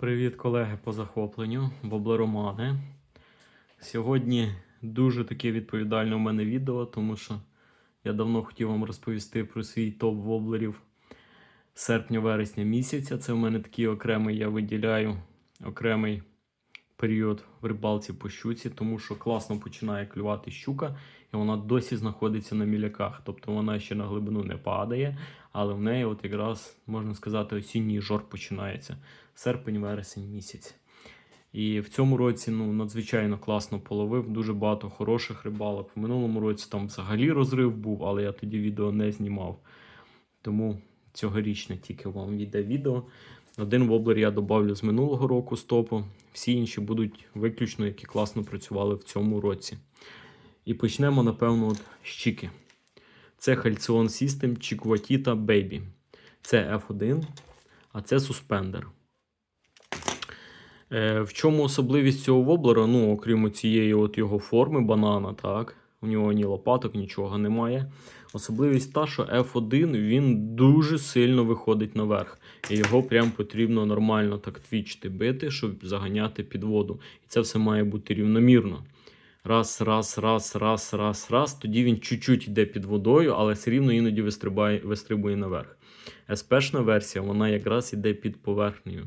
Привіт, колеги по захопленню, Боблеромани. Сьогодні дуже таке відповідальне у мене відео, тому що я давно хотів вам розповісти про свій топ воблерів серпня-вересня місяця. Це в мене такий окремий, я виділяю окремий період в рибалці по щуці, тому що класно починає клювати щука, і вона досі знаходиться на міляках. Тобто вона ще на глибину не падає, але в неї, от якраз можна сказати, осінній жор починається серпень-вересень місяць. І в цьому році ну, надзвичайно класно половив, дуже багато хороших рибалок. В минулому році там взагалі розрив був, але я тоді відео не знімав. Тому цьогорічне тільки вам йде відео. Один воблер я додавлю з минулого року стопу, всі інші будуть виключно, які класно працювали в цьому році. І почнемо, напевно, от з Чіки. Це Halcyon System Chiquatita Baby. Це F1, а це суспендер. Е, в чому особливість цього воблера? Ну, окрім цієї от його форми банана, так. У нього ні лопаток, нічого немає. Особливість та, що F1 він дуже сильно виходить наверх. І його прям потрібно нормально так твічити бити, щоб заганяти під воду. І це все має бути рівномірно. Раз, раз, раз, раз, раз, раз. Тоді він чуть-чуть йде під водою, але все рівно іноді вистрибає, вистрибує наверх. СПшна версія, вона якраз іде під поверхнею.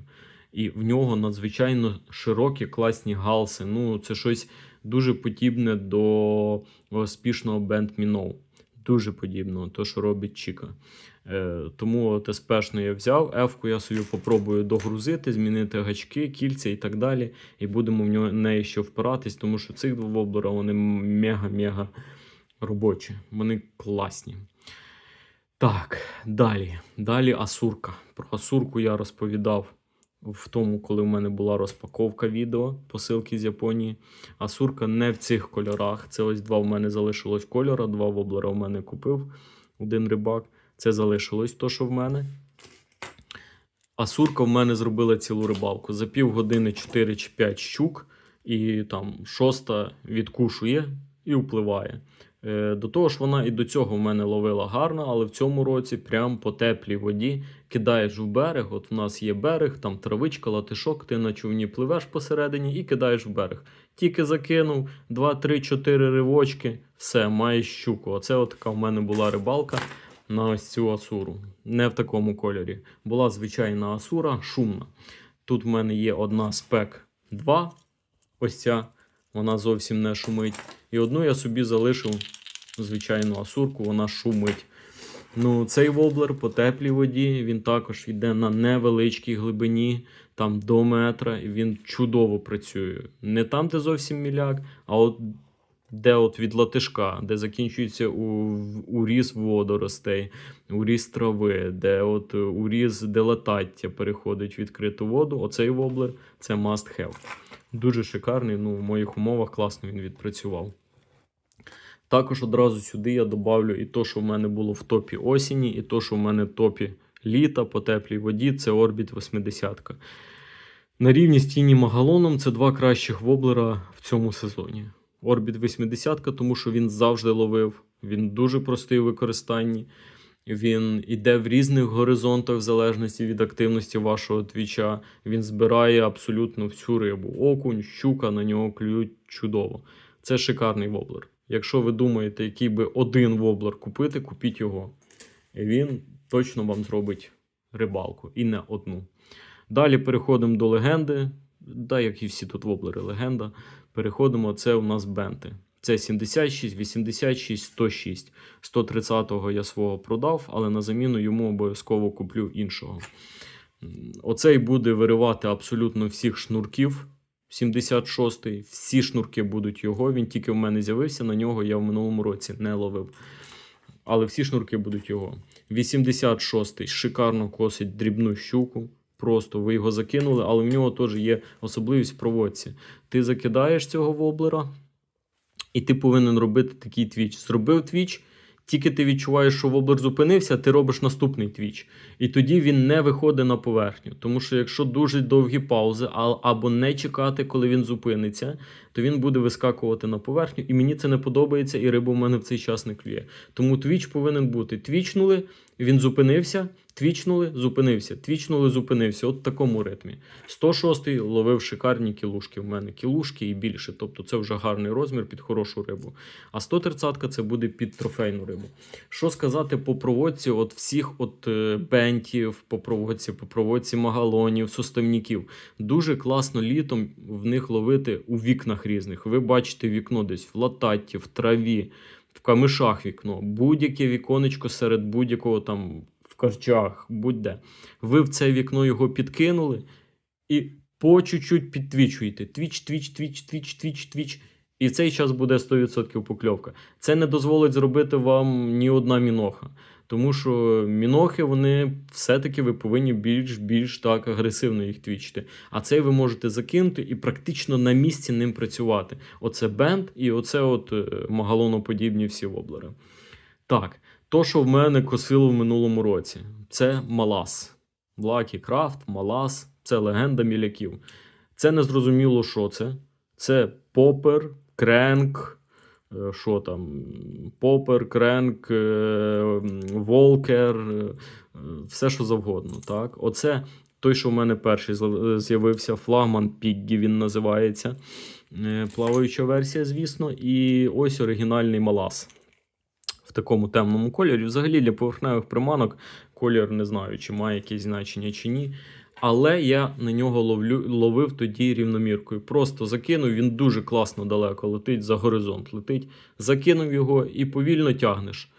І в нього надзвичайно широкі класні галси. Ну, це щось дуже подібне до успішного Band Minnow. Дуже подібно, то, що робить Чіка. Е, тому от я взяв, F-ку я собі попробую догрузити, змінити гачки, кільця і так далі. І будемо в нього- неї ще впиратись, тому що цих два воблера вони мега-мега робочі. Вони класні. Так, далі. Далі Асурка. Про Асурку я розповідав в тому, коли в мене була розпаковка відео посилки з Японії. Асурка не в цих кольорах. Це ось два в мене залишилось кольора, два воблера в мене купив. Один рибак. Це залишилось то, що в мене. Асурка в мене зробила цілу рибалку. За півгодини 4 чи 5 щук, і там шоста відкушує і впливає. Е, До того ж, вона і до цього в мене ловила гарно, але в цьому році прям по теплій воді кидаєш в берег. От в нас є берег, там травичка, латишок, ти на човні пливеш посередині і кидаєш в берег. Тільки закинув 2, 3, 4 ривочки, все, маєш щуку. Оце от така в мене була рибалка на ось цю асуру. Не в такому кольорі. Була звичайна асура, шумна. Тут в мене є одна спек 2, ось ця, вона зовсім не шумить. І одну я собі залишив звичайну асурку, вона шумить. Ну, цей воблер по теплій воді, він також йде на невеличкій глибині, там до метра, і він чудово працює. Не там, де зовсім міляк, а от де от від латишка, де закінчується у, уріз водоростей, уріз трави, де от уріз делатаття переходить в відкриту воду. Оцей воблер це must have. Дуже шикарний. Ну, в моїх умовах класно він відпрацював. Також одразу сюди я добавлю і то, що в мене було в топі осені, і то, що в мене в топі літа по теплій воді, це Orbit 80. На рівні з Тіні Магалоном це два кращих воблера в цьому сезоні. Orbit 80, тому що він завжди ловив, він дуже простий у використанні. Він іде в різних горизонтах, в залежності від активності вашого твіча. Він збирає абсолютно всю рибу. Окунь, щука на нього клюють чудово. Це шикарний воблер. Якщо ви думаєте, який би один воблер купити, купіть його. І він точно вам зробить рибалку і не одну. Далі переходимо до легенди. Да, як і всі тут воблери, легенда. Переходимо, це у нас бенти. Це 76, 86, 106. 130-го я свого продав, але на заміну йому обов'язково куплю іншого. Оцей буде виривати абсолютно всіх шнурків. 76-й, всі шнурки будуть його. Він тільки в мене з'явився, на нього я в минулому році не ловив. Але всі шнурки будуть його. 86-й шикарно косить дрібну щуку. Просто ви його закинули, але в нього теж є особливість в проводці. Ти закидаєш цього воблера, і ти повинен робити такий твіч. Зробив твіч, тільки ти відчуваєш, що воблер зупинився, ти робиш наступний твіч. І тоді він не виходить на поверхню. Тому що якщо дуже довгі паузи, або не чекати, коли він зупиниться, то він буде вискакувати на поверхню. І мені це не подобається, і риба в мене в цей час не клює. Тому твіч повинен бути. Твічнули, він зупинився, Твічнули, зупинився, твічнули, зупинився. От в такому ритмі. 106-й ловив шикарні кілушки. В мене кілушки і більше. Тобто це вже гарний розмір під хорошу рибу. А 130-ка це буде під трофейну рибу. Що сказати по проводці от всіх от е, бентів, по проводці, по проводці магалонів, суставників. Дуже класно літом в них ловити у вікнах різних. Ви бачите вікно десь в лататі, в траві, в камишах вікно, будь-яке віконечко серед будь-якого там в карчах, будь-де. Ви в це вікно його підкинули і по чуть-чуть підтвічуєте. Твіч, твіч, твіч, твіч, твіч, твіч. І в цей час буде 100% покльовка. Це не дозволить зробити вам ні одна міноха. Тому що мінохи, вони все-таки ви повинні більш більш так агресивно їх твічити. А цей ви можете закинути і практично на місці ним працювати. Оце бенд і оце от е, магалоноподібні всі воблери. Так, то, що в мене косило в минулому році, це Малас. Лакі Крафт, Малас, це легенда міляків. Це не зрозуміло, що це. Це попер, кренк, е, що там, попер, кренк, е, волкер, е, все що завгодно. Так? Оце той, що в мене перший з'явився, флагман Піггі, він називається. Плаваюча версія, звісно. І ось оригінальний Малас. В такому темному кольорі. Взагалі для поверхневих приманок колір не знаю, чи має якесь значення чи ні. Але я на нього ловлю, ловив тоді рівноміркою. Просто закинув, він дуже класно далеко летить, за горизонт летить. Закинув його і повільно тягнеш.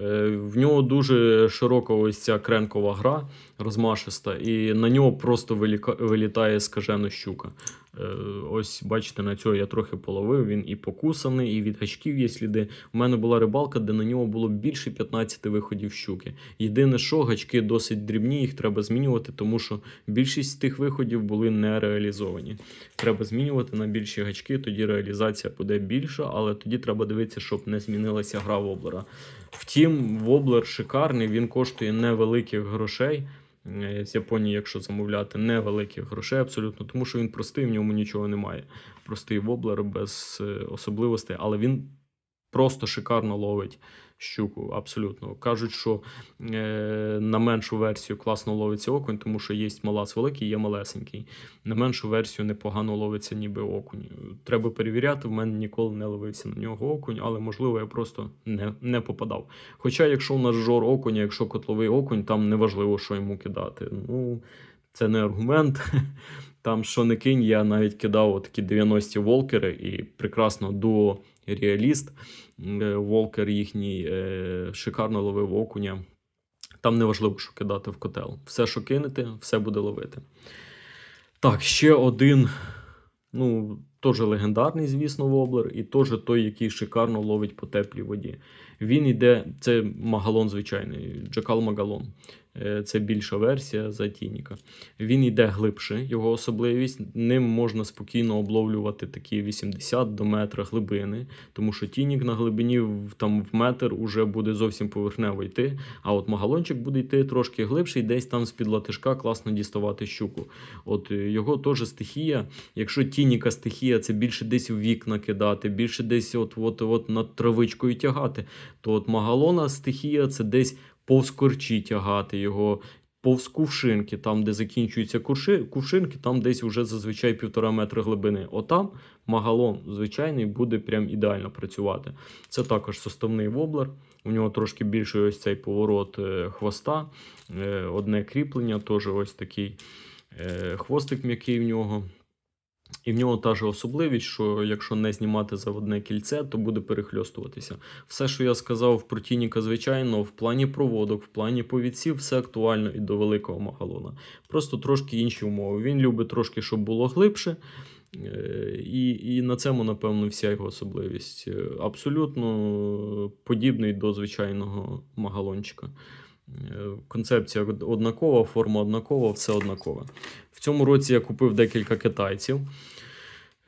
Е, В нього дуже широка ось ця кренкова гра, розмашиста, і на нього просто вилітає скажена щука. Е, Ось бачите, на цього я трохи половив. Він і покусаний, і від гачків є сліди. У мене була рибалка, де на нього було більше 15 виходів щуки. Єдине, що гачки досить дрібні, їх треба змінювати, тому що більшість тих виходів були не реалізовані. Треба змінювати на більші гачки, тоді реалізація буде більша, але тоді треба дивитися, щоб не змінилася гра воблера. Втім, воблер шикарний, він коштує невеликих грошей. Е, З Японії, якщо замовляти, невеликих грошей абсолютно, тому що він простий, в ньому нічого немає. Простий воблер без е, особливостей, але він просто шикарно ловить щуку. Абсолютно. Кажуть, що е, на меншу версію класно ловиться окунь, тому що є малас великий, є малесенький. На меншу версію непогано ловиться ніби окунь. Треба перевіряти, в мене ніколи не ловився на нього окунь, але можливо я просто не, не попадав. Хоча, якщо у нас жор окуня, якщо котловий окунь, там неважливо, що йому кидати. Ну, це не аргумент. Там, що не кинь, я навіть кидав такі 90-ті волкери і прекрасно дуо реаліст. Е, Волкер їхній е, шикарно ловив окуня. Там не важливо, що кидати в котел. Все, що кинете, все буде ловити. Так, ще один, ну, теж легендарний, звісно, воблер, і теж той, який шикарно ловить по теплій воді. Він йде, це магалон звичайний, Джакал Магалон. Е, Це більша версія за Тініка. Він йде глибше, його особливість. Ним можна спокійно обловлювати такі 80 до метра глибини, тому що тінік на глибині там в метр уже буде зовсім поверхнево йти. А от магалончик буде йти трошки глибше, і десь там з-під латишка класно діставати щуку. От е, його теж стихія. Якщо тініка стихія, це більше десь в вікна кидати, більше десь от, от, от над травичкою тягати, то от магалона стихія це десь повз корчі тягати його. Повз кувшинки, там, де закінчуються кувши, кувшинки, там десь вже зазвичай півтора метра глибини. Отам магалон звичайний буде прям ідеально працювати. Це також составний воблер. У нього трошки більший ось цей поворот е, хвоста, е, одне кріплення, теж ось такий е, хвостик м'який в нього. І в нього та ж особливість, що якщо не знімати заводне кільце, то буде перехльостуватися. Все, що я сказав про Тініка, звичайно, в плані проводок, в плані повідців, все актуально і до великого магалона. Просто трошки інші умови. Він любить трошки, щоб було глибше. Е, І, і на цьому, напевно, вся його особливість. Абсолютно подібний до звичайного магалончика. Концепція однакова, форма однакова, все однакове. В цьому році я купив декілька китайців.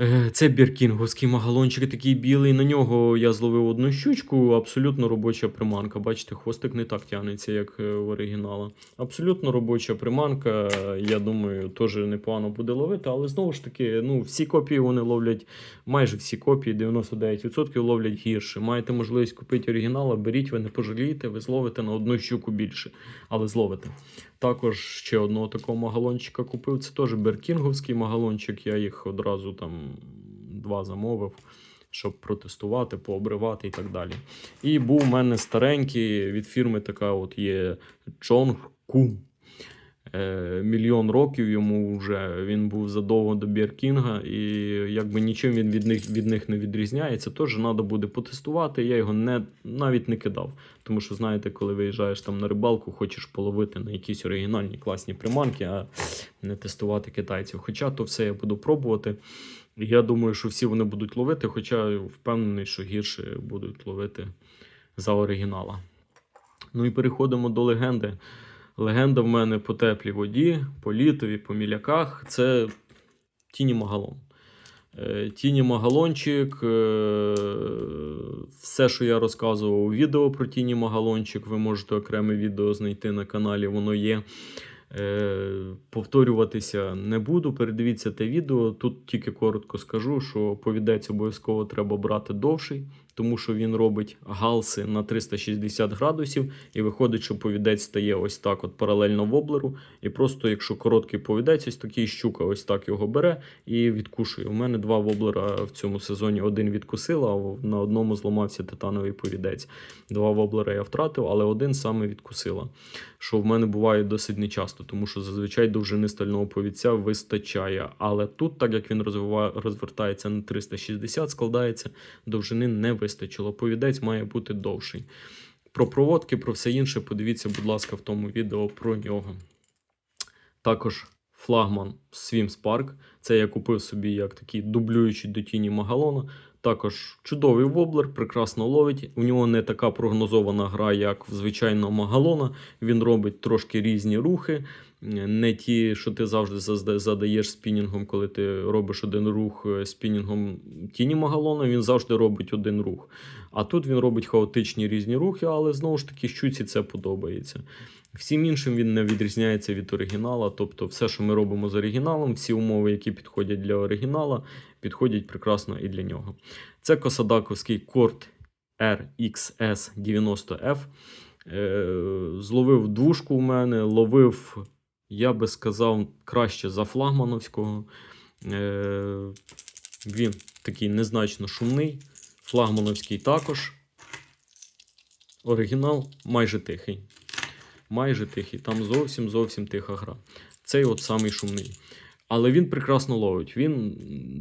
Е, Це біркінговський магалончик, такий білий. На нього я зловив одну щучку, абсолютно робоча приманка. Бачите, хвостик не так тягнеться, як е, в оригінала. Абсолютно робоча приманка. Я думаю, теж непогано буде ловити, але знову ж таки, ну, всі копії вони ловлять, майже всі копії, 99% ловлять гірше. Маєте можливість купити оригінал, беріть, ви не пожалієте, ви зловите на одну щуку більше, але зловите. Також ще одного такого магалончика купив. Це теж беркінговський магалончик. Я їх одразу там два замовив, щоб протестувати, пообривати і так далі. І був у мене старенький від фірми така от є Чонг Кум. Е, мільйон років йому вже він був задовго до Біркінга, і якби нічим він від них, від них не відрізняється. Теж треба буде потестувати. Я його не, навіть не кидав. Тому що, знаєте, коли виїжджаєш там на рибалку, хочеш половити на якісь оригінальні класні приманки, а не тестувати китайців. Хоча то все я буду пробувати. Я думаю, що всі вони будуть ловити, хоча впевнений, що гірше будуть ловити за оригінала. Ну і переходимо до легенди. Легенда в мене по теплій воді, по літові, по міляках це Тіні Магалон. Е, Тіні Магалончик. е, Все, що я розказував у відео про Тіні Магалончик, ви можете окреме відео знайти на каналі, воно є. Е, Повторюватися не буду. Передивіться те відео. Тут тільки коротко скажу, що повідець обов'язково треба брати довший, тому що він робить галси на 360 градусів, і виходить, що повідець стає ось так, от паралельно воблеру. І просто, якщо короткий повідець, ось такий щука, ось так його бере і відкушує. У мене два воблера в цьому сезоні один відкусила, а на одному зламався титановий повідець. Два воблера я втратив, але один саме відкусила. Що в мене буває досить нечасто, тому що зазвичай довжини стального повідця вистачає. Але тут, так як він розвиває, розвертається на 360, складається, довжини не вистачило. Повідець має бути довший. Про проводки, про все інше, подивіться, будь ласка, в тому відео про нього. Також флагман Swims Park. Це я купив собі як такий дублюючий до тіні Магалона. Також чудовий воблер, прекрасно ловить. У нього не така прогнозована гра, як в звичайного Магалона. Він робить трошки різні рухи. Не ті, що ти завжди задаєш спінінгом, коли ти робиш один рух е, спінінгом тіні Магалона, він завжди робить один рух. А тут він робить хаотичні різні рухи, але знову ж таки щуці це подобається. Всім іншим він не відрізняється від оригінала. Тобто, все, що ми робимо з оригіналом, всі умови, які підходять для оригінала, підходять прекрасно і для нього. Це косадаковський корт RXS90F. Е, Зловив двушку у мене, ловив, я би сказав, краще за флагмановського. Е, Він такий незначно шумний. Флагмановський також. Оригінал майже тихий. Майже тихий. Там зовсім зовсім тиха гра. Цей от самий шумний. Але він прекрасно ловить. Він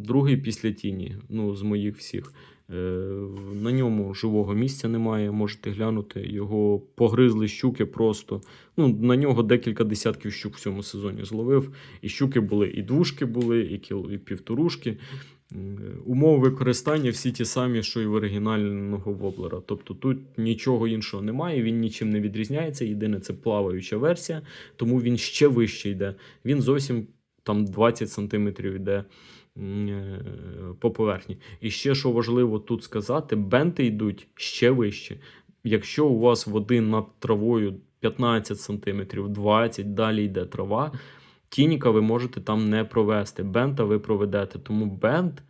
другий після тіні, ну, з моїх всіх. Е, на ньому живого місця немає, можете глянути. Його погризли щуки просто. Ну, на нього декілька десятків щук в цьому сезоні зловив. І щуки були, і двушки були, і, півторушки. Умови використання всі ті самі, що і в оригінального воблера. Тобто тут нічого іншого немає, він нічим не відрізняється. Єдине, це плаваюча версія, тому він ще вище йде. Він зовсім там 20 см йде по поверхні. І ще що важливо тут сказати, бенти йдуть ще вище. Якщо у вас води над травою 15 см, 20 далі йде трава, тініка ви можете там не провести. Бента ви проведете. Тому бент.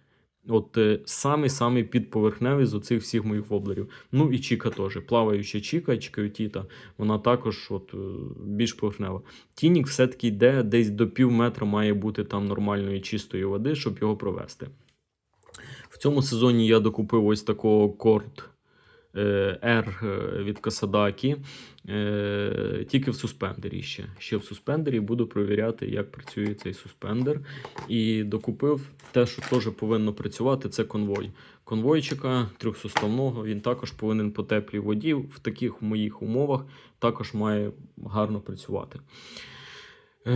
От е, самий-самий підповерхневий з оцих всіх моїх воблерів. Ну і Чіка теж. Плаваюча Чіка, Чікаютіта, вона також от, е, більш поверхнева. Тінік все-таки йде десь до пів метра має бути там нормальної чистої води, щоб його провести. В цьому сезоні я докупив ось такого корт R е, від Касадакі. Е, тільки в суспендері ще. Ще в суспендері буду перевіряти, як працює цей суспендер. І докупив те, що теж повинно працювати, це конвой. Конвойчика трьохсуставного, він також повинен по теплій воді в таких моїх умовах також має гарно працювати. Е,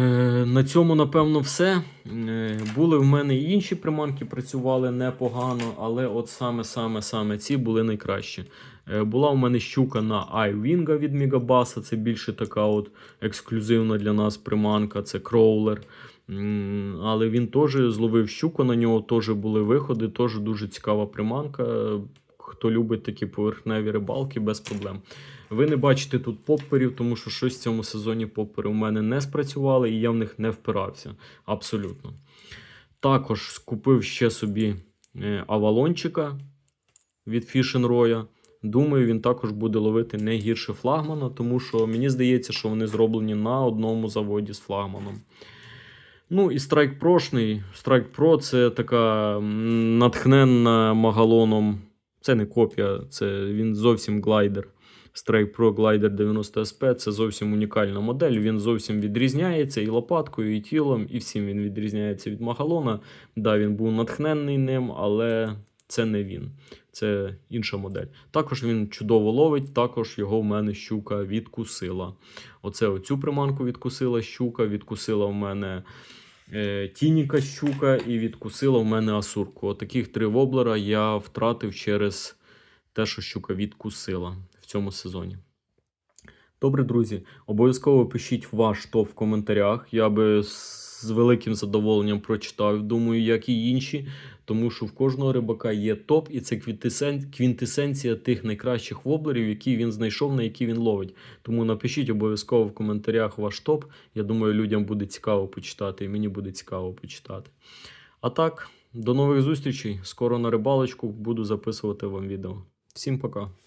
на цьому, напевно, все. Е, були в мене і інші приманки, працювали непогано, але от саме-саме-саме ці були найкращі. Е, була у мене щука на iWing від Мегабаса, це більше така от ексклюзивна для нас приманка, це кроулер. Але він теж зловив щуку, на нього теж були виходи, теж дуже цікава приманка. Хто любить такі поверхневі рибалки, без проблем. Ви не бачите тут попперів, тому що щось в цьому сезоні поппери у мене не спрацювали, і я в них не впирався. Абсолютно. Також скупив ще собі е, авалончика від Roya. Думаю, він також буде ловити не гірше флагмана, тому що мені здається, що вони зроблені на одному заводі з флагманом. Ну і Strike Pro-шний. Strike Pro це така натхненна магалоном. Це не копія, це він зовсім глайдер. Strike Pro Glider 90 SP це зовсім унікальна модель. Він зовсім відрізняється і лопаткою, і тілом, і всім він відрізняється від Магалона. Да, він був натхненний ним, але це не він. Це інша модель. Також він чудово ловить, також його в мене щука відкусила. Оце оцю приманку відкусила щука, відкусила в мене Тініка щука і відкусила в мене асурку. Отаких три воблера я втратив через те, що щука відкусила в цьому сезоні. Добре, друзі, обов'язково пишіть ваш топ в коментарях. Я би з великим задоволенням прочитав, думаю, як і інші, тому що в кожного рибака є топ, і це квінтесенція тих найкращих воблерів, які він знайшов, на які він ловить. Тому напишіть обов'язково в коментарях ваш топ. Я думаю, людям буде цікаво почитати, і мені буде цікаво почитати. А так, до нових зустрічей. Скоро на рибалочку буду записувати вам відео. Всім пока.